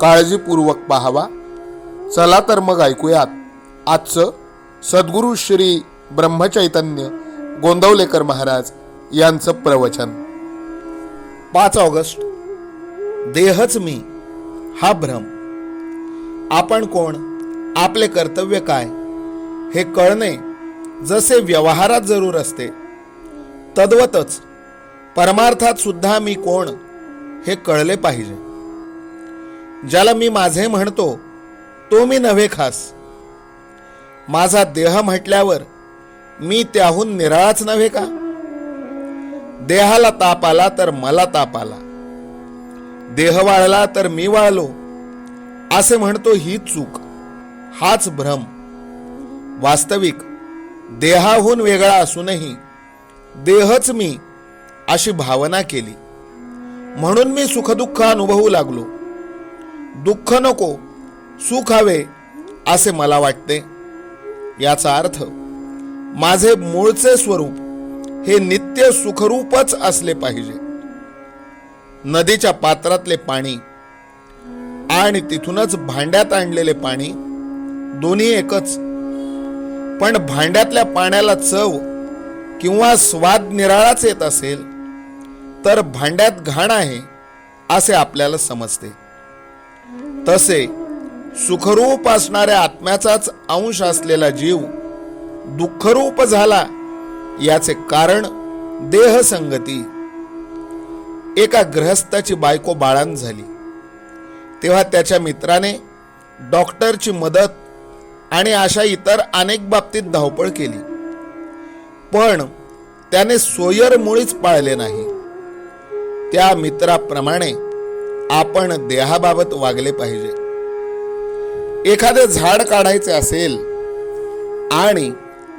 काळजीपूर्वक पाहावा. चला तर मग ऐकूयात. आजचं सद्गुरू श्री ब्रह्मचैतन्य गोंदवलेकर महाराज यांचं प्रवचन. पाच ऑगस्ट. देहच मी हा भ्रम. आपण कोण? आपले कर्तव्य काय? हे कळणे जसे व्यवहारात जरूर असते. तद्वतच परमार्थात सुद्धा मी कोण? हे कळले पाहिजे. ज्याला मी माझे म्हणतो तो मी नव्हे खास. माझा देह म्हटल्यावर मी त्याहून निराळाच नव्हे का? देहाला ताप आला तर मला ताप आला. देह वाळला तर मी वाळलो. असे म्हणतो ही चूक. हाच भ्रम. वास्तविक देहाहून वेगळा असूनही देहच मी अशी भावना केली. म्हणून मी सुखदुःख अनुभवू लागलो. दुःख नको सुख हवे असे मला वाटते. याचा अर्थ माझे मूळचे स्वरूप हे नित्य सुखरूपच असले पाहिजे. नदीच्या पात्रातले पाणी आणि तिथूनच भांड्यात आणलेले पाणी दोन्ही एकच. पण भांड्यातल्या पाण्याला चव किंवा स्वाद निराळाच येत असेल तर भांड्यात घाण आहे असे आपल्याला समजते. तसे सुखरूप असणाऱ्या आत्म्याचाच अंश असलेला जीव दुःखरूप झाला याचे कारण देहसंगती. एका गृहस्थाची बायको बाळांत झाली. तेव्हा त्याच्या मित्राने डॉक्टरची मदत आणि अशा इतर अनेक बाबतीत धावपळ केली. पण त्याने सोयर मुळीच पाळले नाही. त्या मित्राप्रमाणे आपण देहाबाबत वागले पाहिजे. एखादे झाड काढायचे असेल आणि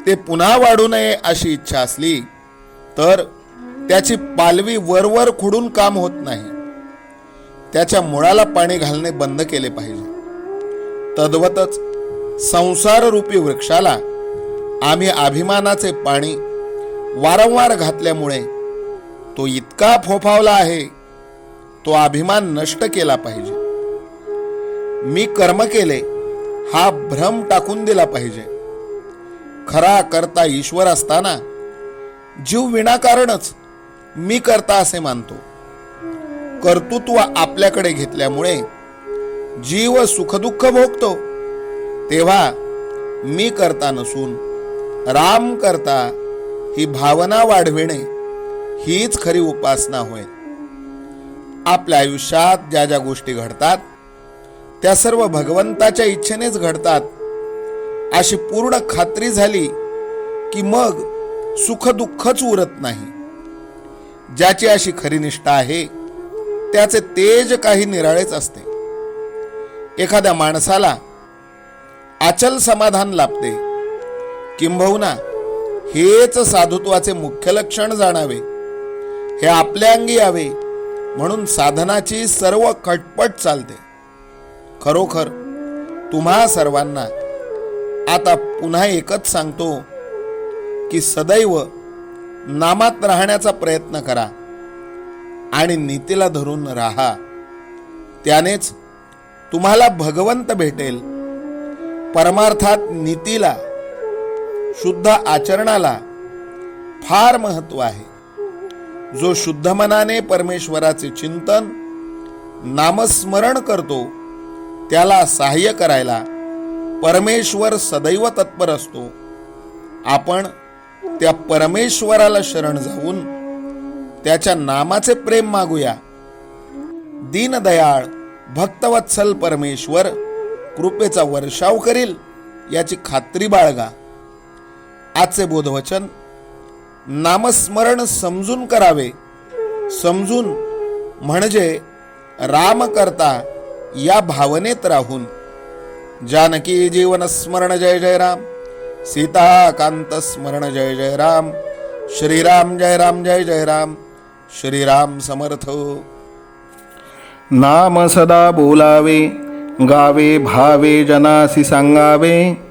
ते पुन्हा वाढू नये अशी इच्छा असली तर त्याची पालवी वरवर खुडून काम होत नाही. त्याच्या मुळाला पाणी घालणे बंद केले पाहिजे. तद्वतच संसार रूपी वृक्षाला आम्ही अभिमानाचे पाणी वारंवार घातल्यामुळे तो इतका फोफावला आहे तो अभिमान नष्ट केला पाहिजे. मी कर्म केले हा भ्रम टाकून दिला पाहिजे. खरा करता ईश्वर असताना जीव विनाकारणच मी करता असे मानतो. कर्तृत्व आपल्याकडे घेतल्यामुळे जीव सुखदुःख भोगतो. तेव्हा मी करता नसून राम करता ही भावना वाढविणे हीच खरी उपासना होय. आपल्या आयुष्यात ज्या ज्या गोष्टी घडतात त्या सर्व भगवंताच्या इच्छेनेच घडतात. अशी पूर्ण खात्री झाली की मग सुख दुःखच उरत नाही. ज्याची अशी खरी निष्ठा आहे त्याचे तेज काही निराळेच असते. एखाद्या माणसाला अचल समाधान लाभते. किंबहुना हेच साधुत्वाचे मुख्य लक्षण जाणावे. हे आपल्या अंगी यावे. म्हणून साधनाची सर्व खटपट चालते. खरोखर तुम्हा सर्वांना आता पुन्हा एकच सांगतो की सदैव नामात राहण्याचा प्रयत्न करा आणि नीतीला धरून राहा. त्यानेच तुम्हाला भगवंत भेटेल. परमार्थात नीतीला शुद्ध आचरणाला फार महत्त्व आहे. जो शुद्ध मनाने परमेश्वराचे चिंतन नामस्मरण करतो त्याला सहाय्य करायला परमेश्वर सदैव तत्पर असतो. आपण त्या परमेश्वराला शरण जाऊन त्याच्या नामाचे प्रेम मागूया. दीनदयाळ भक्तवत्सल परमेश्वर कृपेचा वर्षाव करील याची खात्री बाळगा. आजचे बोधवचन नामस्मरण समजून करावे. समजून म्हणजे राम करता या भावनेत राहून. जानकी जीवन स्मरण जय जय राम. सीताकांत स्मरण जय जय राम. श्रीराम जय राम जय जय राम. श्रीराम समर्थ. नाम सदा बोलावे गावे भावे जनासी सांगावे.